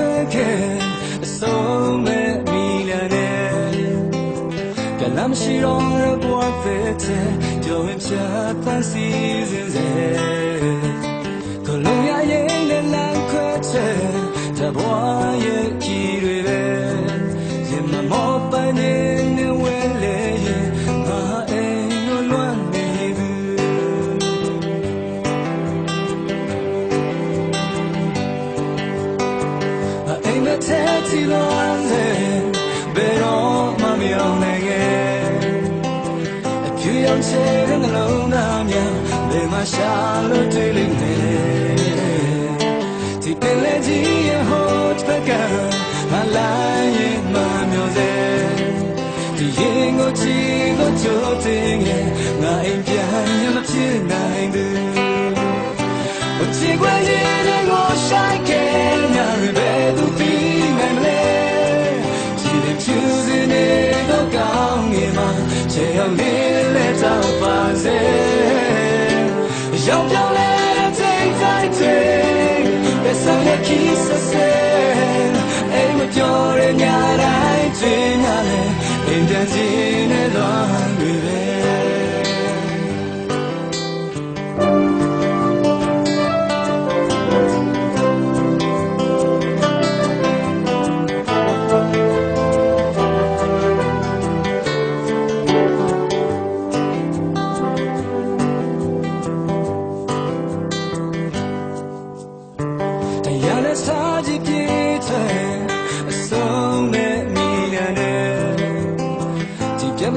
second so let me learn that I'm sure all the perfect doing just the seasons ကိုလုံးရရဲ့ အိမ်မက်ထဲချီလို့လေဘယ်တော့မှမရောက်နိုင်ခဲ့အဖြူရောင်ချဲတဲ့နှလုံးသားများဘယ်မှာရှာလို့တွေ့လိမ့်မယ်ဒီပင်လေကြီး အမေလက်တော့ပါစေရောက်ပြောင်းလဲတဲ့ချိန်တိုင်းချိန်ပစံနဲ့ကိစ္စစဲအဲ့မကြော်ရညာတိုင်းချိန်ရတယ် intensive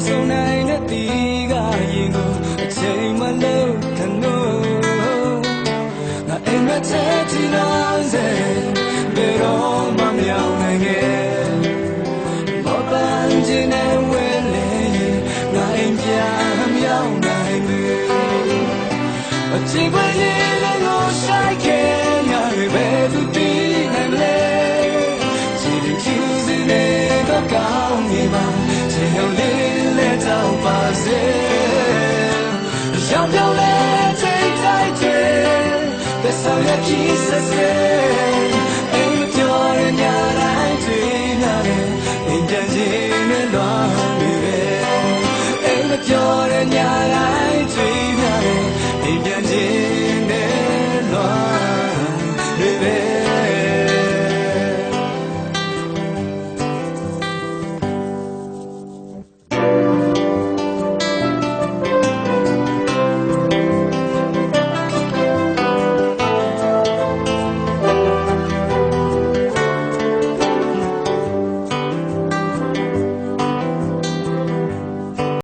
ဆုံးနိုင်တဲ့ဒီကရင်ကိုအချိန်မလို့ခနိုးငါအိမ်မက်တဲ့ဒီလုံးစဲဘယ်တော့မှမရောက်နိုင်ခဲ့မောပန်းခြင်းနဲ့ဝဲလေငါအိမ်ပြန်မရောက်နိုင်ဘူးအချိန်ခွဲရင်လည်းငိုဆိုင်ခဲ့ တော့ပါစေရောက်ပြောင်းလဲချိန်တို